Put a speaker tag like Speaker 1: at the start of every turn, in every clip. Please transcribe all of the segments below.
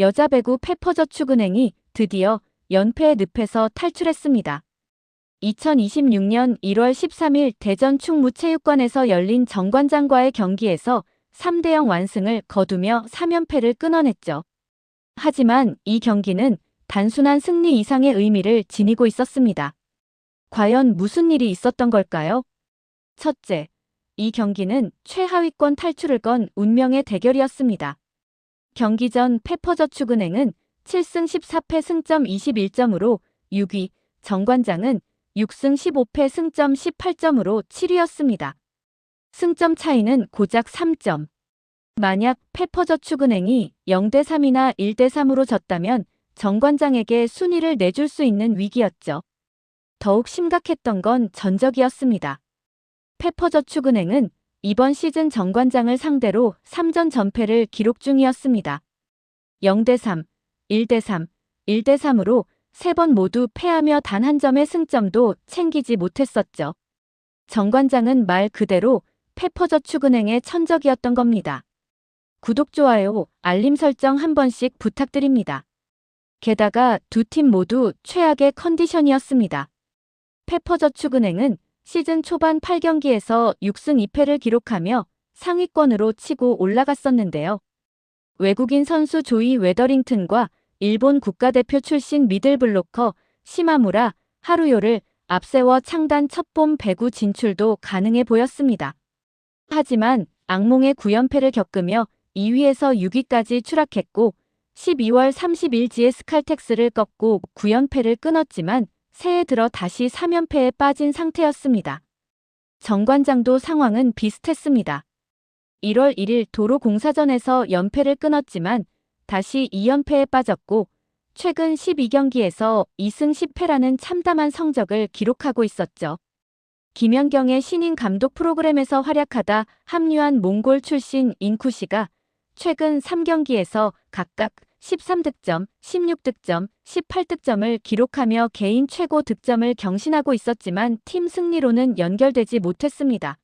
Speaker 1: 여자 배구 페퍼저축은행이 드디어 연패의 늪에서 탈출했습니다. 2026년 1월 13일 대전 충무체육관에서 열린 정관장과의 경기에서 3대0 완승을 거두며 3연패를 끊어냈죠. 하지만 이 경기는 단순한 승리 이상의 의미를 지니고 있었습니다. 과연 무슨 일이 있었던 걸까요? 첫째, 이 경기는 최하위권 탈출을 건 운명의 대결이었습니다. 경기 전 페퍼저축은행은 7승 14패 승점 21점으로 6위, 정관장은 6승 15패 승점 18점으로 7위였습니다. 승점 차이는 고작 3점. 만약 페퍼저축은행이 0대 3이나 1대 3으로 졌다면 정관장에게 순위를 내줄 수 있는 위기였죠. 더욱 심각했던 건 전적이었습니다. 페퍼저축은행은 이번 시즌 정관장을 상대로 3전 전패를 기록 중이었습니다. 0대 3, 1대 3, 1대 3으로 세 번 모두 패하며 단 한 점의 승점도 챙기지 못했었죠. 정관장은 말 그대로 페퍼저축은행의 천적이었던 겁니다. 구독, 좋아요, 알림 설정 한 번씩 부탁드립니다. 게다가 두 팀 모두 최악의 컨디션이었습니다. 페퍼저축은행은 시즌 초반 8경기에서 6승 2패를 기록하며 상위권으로 치고 올라갔었는데요. 외국인 선수 조이 웨더링튼과 일본 국가대표 출신 미들블로커 시마무라 하루요를 앞세워 창단 첫봄 배구 진출도 가능해 보였습니다. 하지만 악몽의 9연패를 겪으며 2위에서 6위까지 추락했고 12월 30일 GS 칼텍스를 꺾고 9연패를 끊었지만 새해 들어 다시 3연패에 빠진 상태였습니다. 정관장도 상황은 비슷했습니다. 1월 1일 도로공사전에서 연패를 끊었지만 다시 2연패에 빠졌고 최근 12경기에서 2승 10패라는 참담한 성적을 기록하고 있었죠. 김연경의 신인 감독 프로그램에서 활약하다 합류한 몽골 출신 인쿠시가 최근 3경기에서 각각 13득점, 16득점, 18득점을 기록하며 개인 최고 득점을 경신하고 있었지만 팀 승리로는 연결되지 못했습니다.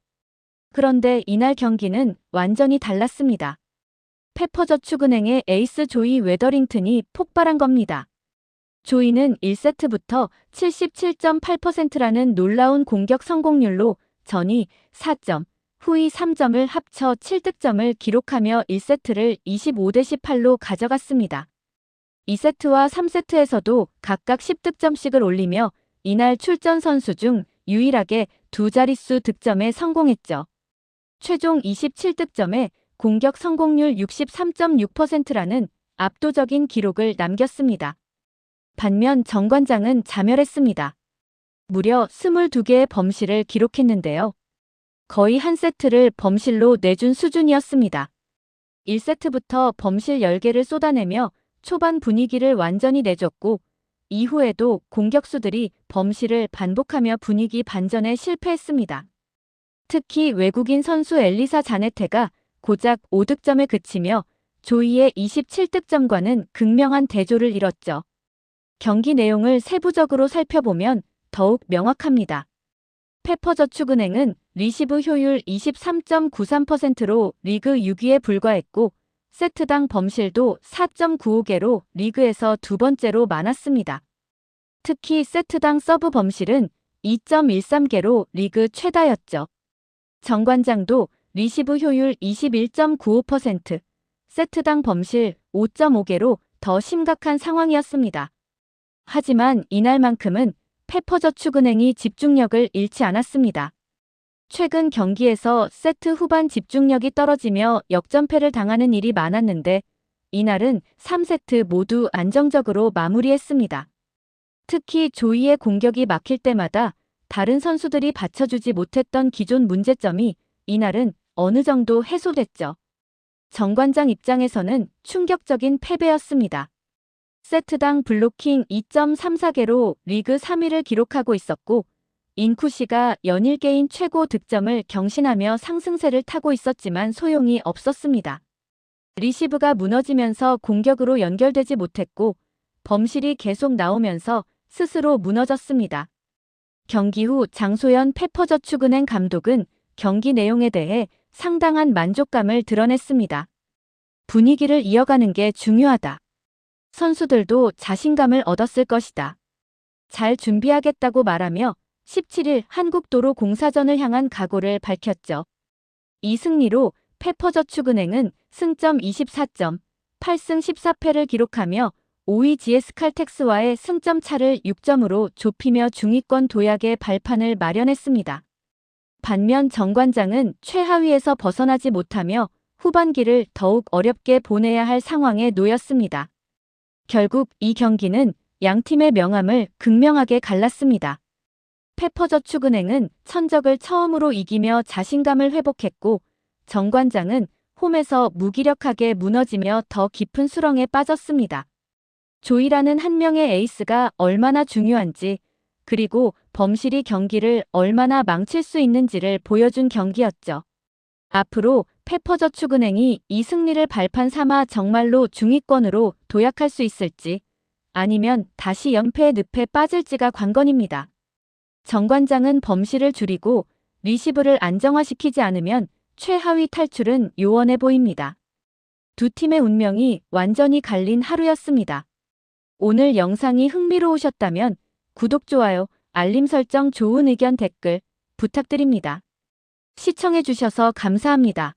Speaker 1: 그런데 이날 경기는 완전히 달랐습니다. 페퍼저축은행의 에이스 조이 웨더링튼이 폭발한 겁니다. 조이는 1세트부터 77.8%라는 놀라운 공격 성공률로 전위 4점, 후위 3점을 합쳐 7득점을 기록하며 1세트를 25대 18로 가져갔습니다. 2세트와 3세트에서도 각각 10득점씩을 올리며 이날 출전 선수 중 유일하게 두 자릿수 득점에 성공했죠. 최종 27득점에 공격 성공률 63.6%라는 압도적인 기록을 남겼습니다. 반면 정관장은 자멸했습니다. 무려 22개의 범실을 기록했는데요. 거의 한 세트를 범실로 내준 수준이었습니다. 1세트부터 범실 10개를 쏟아내며 초반 분위기를 완전히 내줬고 이후에도 공격수들이 범실을 반복하며 분위기 반전에 실패했습니다. 특히 외국인 선수 엘리사 자네테가 고작 5득점에 그치며 조이의 27득점과는 극명한 대조를 이뤘죠. 경기 내용을 세부적으로 살펴보면 더욱 명확합니다. 페퍼저축은행은 리시브 효율 23.93%로 리그 6위에 불과했고 세트당 범실도 4.95개로 리그에서 두 번째로 많았습니다. 특히 세트당 서브 범실은 2.13개로 리그 최다였죠. 정관장도 리시브 효율 21.95%, 세트당 범실 5.5개로 더 심각한 상황이었습니다. 하지만 이날만큼은 페퍼저축은행이 집중력을 잃지 않았습니다. 최근 경기에서 세트 후반 집중력이 떨어지며 역전패를 당하는 일이 많았는데 이날은 3세트 모두 안정적으로 마무리했습니다. 특히 조이의 공격이 막힐 때마다 다른 선수들이 받쳐주지 못했던 기존 문제점이 이날은 어느 정도 해소됐죠. 정관장 입장에서는 충격적인 패배였습니다. 세트당 블로킹 2.34개로 리그 3위를 기록하고 있었고 인쿠시가 연일 개인 최고 득점을 경신하며 상승세를 타고 있었지만 소용이 없었습니다. 리시브가 무너지면서 공격으로 연결되지 못했고 범실이 계속 나오면서 스스로 무너졌습니다. 경기 후 장소연 페퍼저축은행 감독은 경기 내용에 대해 상당한 만족감을 드러냈습니다. 분위기를 이어가는 게 중요하다. 선수들도 자신감을 얻었을 것이다. 잘 준비하겠다고 말하며 17일 한국도로 공사전을 향한 각오를 밝혔죠. 이 승리로 페퍼저축은행은 승점 24점, 8승 14패를 기록하며 5위 GS칼텍스와의 승점 차를 6점으로 좁히며 중위권 도약의 발판을 마련했습니다. 반면 정관장은 최하위에서 벗어나지 못하며 후반기를 더욱 어렵게 보내야 할 상황에 놓였습니다. 결국 이 경기는 양 팀의 명암을 극명하게 갈랐습니다. 페퍼저축은행은 천적을 처음으로 이기며 자신감을 회복했고 정관장은 홈에서 무기력하게 무너지며 더 깊은 수렁에 빠졌습니다. 조이라는 한 명의 에이스가 얼마나 중요한지 그리고 범실이 경기를 얼마나 망칠 수 있는지를 보여준 경기였죠. 앞으로 페퍼저축은행이 이 승리를 발판 삼아 정말로 중위권으로 도약할 수 있을지 아니면 다시 연패의 늪에 빠질지가 관건입니다. 정관장은 범실을 줄이고 리시브를 안정화시키지 않으면 최하위 탈출은 요원해 보입니다. 두 팀의 운명이 완전히 갈린 하루였습니다. 오늘 영상이 흥미로우셨다면 구독, 좋아요, 알림 설정, 좋은 의견 댓글 부탁드립니다. 시청해주셔서 감사합니다.